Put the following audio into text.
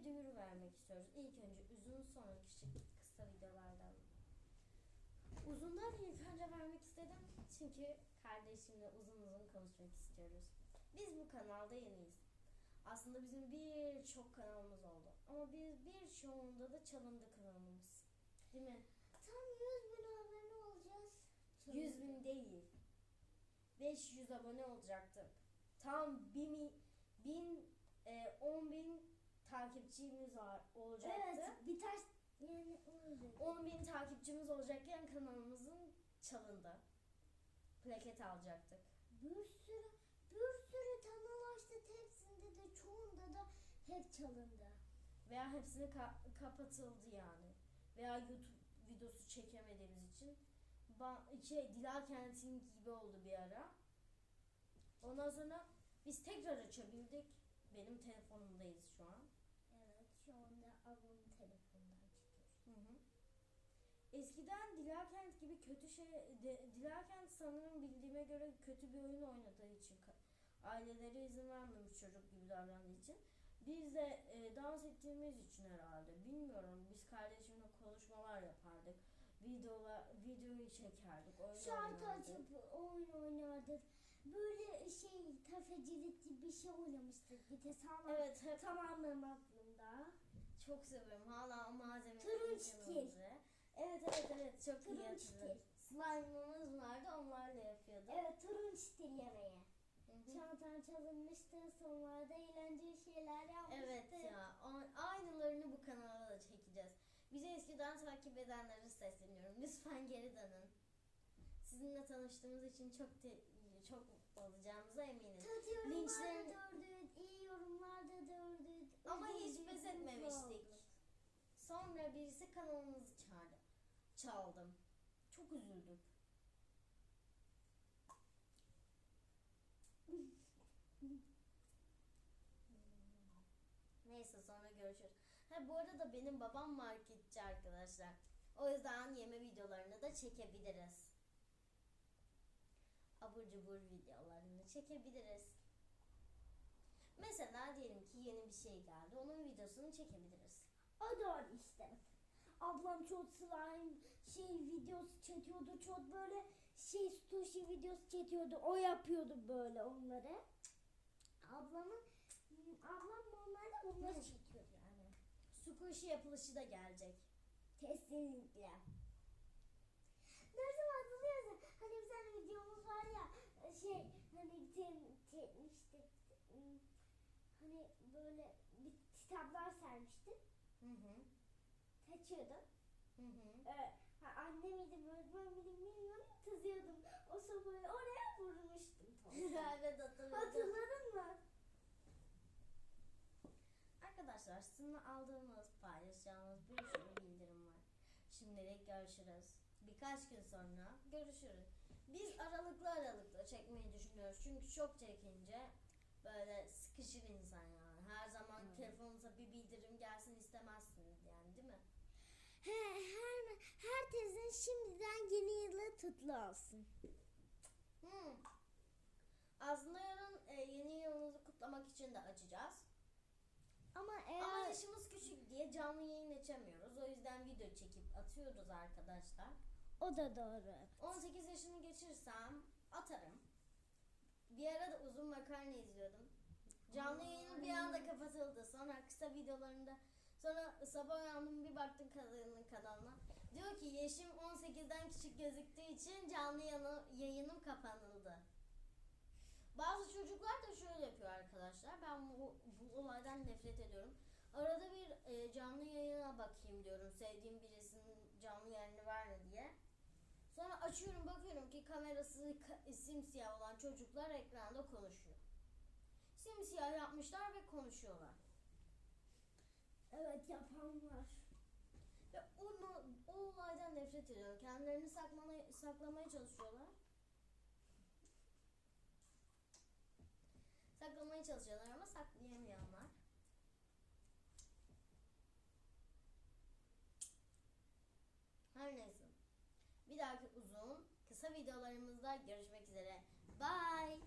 bir duyuru vermek istiyoruz. İlk önce uzun sonra küçük kısa videolardan. Uzundan ilk önce vermek istedim çünkü kardeşimle uzun uzun konuşmak istiyoruz. Biz bu kanalda yeniyiz. Aslında bizim birçok kanalımız oldu. Ama biz birçoğunda da çalındı kanalımız. Değil mi? Tam 100 bin abone olacağız. 100 bin değil. 500 abone olacaktık. Tam 1000, mi- bin, e, 10 bin takipçimiz var, olacaktı. Evet bir ters yani olacak. 10 bin takipçimiz olacakken kanalımızın çalındı. Plaket alacaktık. Bir sürü bir sürü kanal açtık hepsinde de çoğunda da hep çalındı. Veya hepsini ka- kapatıldı yani. Veya YouTube videosu çekemediğimiz için. Şey, Dila Kent'in gibi oldu bir ara. Ondan sonra biz tekrar açabildik. Benim telefonumdayız şu an. Şu anda ablamın telefonundan çıkıyor. Hı hı. Eskiden Dilarkent gibi kötü şey, de, Dilarkent sanırım bildiğime göre kötü bir oyun oynadığı için, aileleri izin vermemiş çocuk gibi davrandığı için. Biz de e, dans ettiğimiz için herhalde, bilmiyorum. Biz kardeşimle konuşmalar yapardık. Videolar, videoyu çekerdik, Şarkı açıp oyun oynardık. Böyle şey tefecilik bir şey oynamıştık. Bir de sağlam. Evet, hep aklımda. Çok seviyorum. Hala o malzemeleri Turunç. Evet, evet, evet. Çok iyi Turunç hatırlıyorum. Slime'ımız vardı, onlarla yapıyorduk. Evet turunç stil yemeği. Çantan çalınmıştı. Sonlarda eğlenceli şeyler yapmıştık. Evet ya. Aynılarını bu kanala da çekeceğiz. Bizi eskiden takip edenlere sesleniyorum. Lütfen geri dönün. Sizinle tanıştığımız için çok çok mutlu olacağımıza Sonra birisi kanalımızı çağırdı. Çaldım. Çok üzüldük. Neyse sonra görüşürüz. Ha bu arada benim babam marketçi arkadaşlar. O yüzden yeme videolarını da çekebiliriz. Abur cubur videolarını çekebiliriz. Mesela diyelim ki yeni bir şey geldi. Onun videosunu çekebiliriz. O doğru işte. Ablam çok slime şey videosu çekiyordu. Çok böyle şey sushi videosu çekiyordu. O yapıyordu böyle onları. Ablamın ablam normalde onları çekiyor yani. Squishy yapılışı da gelecek. Kesinlikle. Ne zaman hatırlıyorsun? Hani bir tane videomuz var ya şey hani tem, temmiştik. Hani böyle bir kitaplar sermiştin. Hı hı. Taçıyordun. Hı hı. Ee, ha, anne miydi öğretmen bilmiyorum kızıyordum. O sopayı oraya vurmuştum. evet hatırladım. Hatırladın mı? Arkadaşlar sizin aldığımız, paylaşacağımız bir sürü bildirim var. Şimdilik görüşürüz. Birkaç gün sonra görüşürüz. Biz aralıklı aralıklı çekmeyi düşünüyoruz. Çünkü çok çekince böyle sıkışır insan yani. Telefonunuza bir bildirim gelsin istemezsiniz yani değil mi? He, her, herkesin şimdiden yeni yılı kutlu olsun. Hmm. Aslında yarın e, yeni yılınızı kutlamak için de açacağız. Ama Ama eğer yaşımız küçük diye canlı yayın açamıyoruz. O yüzden video çekip atıyoruz arkadaşlar. o da doğru. 18 yaşını geçirsem atarım. Bir ara da uzun makarna izliyordum. Canlı yayın bir anda kapatıldı. Sonra kısa videolarında sonra sabah uyandım bir baktım kadının kanalına. Diyor ki yaşım 18'den küçük gözüktüğü için canlı yanı- yayınım kapanıldı. Bazı çocuklar da şöyle yapıyor arkadaşlar. Ben bu, bu olaydan nefret ediyorum. Arada bir e, canlı yayına bakayım diyorum. Sevdiğim birisinin canlı yayını var mı diye. Sonra açıyorum bakıyorum ki kamerası ka- simsiyah olan çocuklar ekranda konuşuyor. Simsiyah yapmışlar ve konuşuyorlar. Evet yapanlar. Ve onu, o olaydan nefret ediyorum. Kendilerini saklamaya, saklamaya çalışıyorlar. Saklamaya çalışıyorlar ama saklayamıyorlar. Her neyse. Bir dahaki uzun, kısa videolarımızda görüşmek üzere. Bye.